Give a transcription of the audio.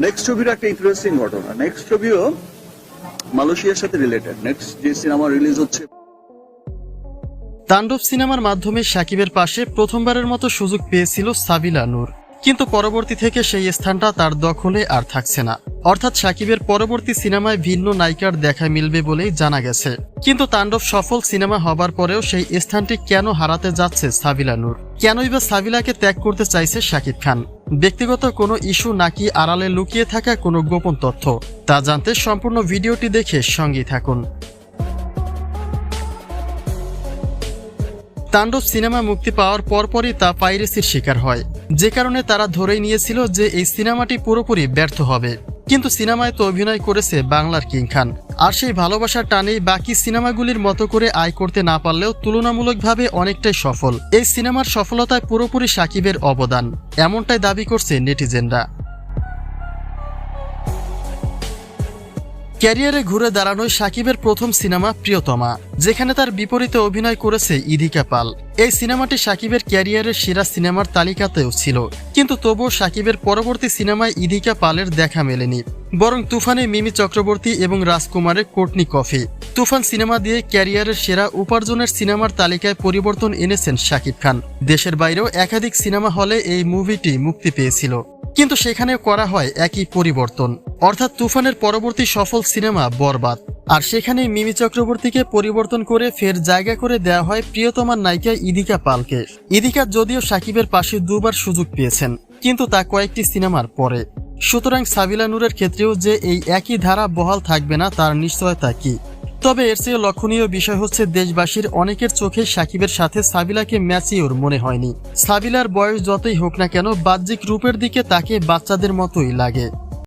Next ছবিটা একটা interesting ঘটনা। নেক্সট ছবিও মালয়েশিয়ার সাথে রিলেটেড নেক্সট যে সিনেমা রিলিজ হচ্ছে তাণ্ডব সিনেমার মাধ্যমে সাকিবের পাশে প্রথমবারের মতো সুযোগ পেয়েছিল সাবিলা নূর। কিন্তু পরবর্তী থেকে সেই স্থানটা তার দখলে আর থাকছে না। অর্থাৎ সাকিবের পরবর্তী সিনেমায় ভিন্ন নায়িকার দেখা মিলবে বলেই জানা গেছে। কিন্তু তাণ্ডব সফল সিনেমা হবার পরেও সেই স্থানটি কেন হারাতে যাচ্ছে সাবিলা নূর? কেনই বা সাবিলাকে ত্যাগ করতে চাইছে শাকিব খান? ব্যক্তিগত কোনো ইস্যু নাকি আড়ালে লুকিয়ে থাকা কোনো গোপন তথ্য, তা জানতে সম্পূর্ণ ভিডিওটি দেখে সঙ্গী থাকুন। তাণ্ডব সিনেমা মুক্তি পাওয়ার পরপরই তা পাইরেসির শিকার হয়। যে কারণে তারা ধরেই নিয়েছিল যে এই সিনেমাটি পুরোপুরি ব্যর্থ হবে। কিন্তু সিনেমায় তো অভিনয় করেছে বাংলার কিং খান। আর সেই ভালোবাসার টানেই বাকি সিনেমাগুলির মতো করে আয় করতে না পারলেও তুলনামূলকভাবে অনেকটাই সফল। এই সিনেমার সফলতায় পুরোপুরি সাকিবের অবদান, এমনটাই দাবি করছে নেটিজেনরা। ক্যারিয়ারে ঘুরে দাঁড়ানোয় সাকিবের প্রথম সিনেমা প্রিয়তমা, যেখানে তার বিপরীতে অভিনয় করেছে ইদিকা পাল এই সিনেমাটি সাকিবের ক্যারিয়ারের সেরা সিনেমার তালিকাতেও ছিল, কিন্তু তবুও সাকিবের পরবর্তী সিনেমায় ইদিকা পালের দেখা মেলেনি। বরং তুফানে মিমি চক্রবর্তী এবং রাজকুমারের কোটনি কফি। তুফান সিনেমা দিয়ে ক্যারিয়ারের সেরা উপার্জনের সিনেমার তালিকায় পরিবর্তন এনেছেন শাকিব খান। দেশের বাইরেও একাধিক সিনেমা হলে এই মুভিটি মুক্তি পেয়েছিল। কিন্তু সেখানেও করা হয় একই পরিবর্তন। অর্থাৎ তুফানের পরবর্তী সফল সিনেমা বরবাদ। আর সেখানেই মিমি চক্রবর্তীকে পরিবর্তন করে ফের জায়গা করে দেওয়া হয় প্রিয়তমার নায়িকা ইদিকা পালকে। ইদিকা যদিও সাকিবের পাশে দুবার সুযোগ পেয়েছেন, কিন্তু তা কয়েকটি সিনেমার পরে। সুতরাং সাবিলা নূরের ক্ষেত্রেও যে এই একই ধারা বহাল থাকবে না তার নিশ্চয়তা কি? তবে এর চেয়ে লক্ষণীয় বিষয় হচ্ছে দেশবাসীর অনেকের চোখে সাকিবের সাথে সাবিলাকে ম্যাচিওর মনে হয়নি। সাবিলার বয়স যতই হোক না কেন, বাহ্যিক রূপের দিকে তাকে বাচ্চাদের মতোই লাগে।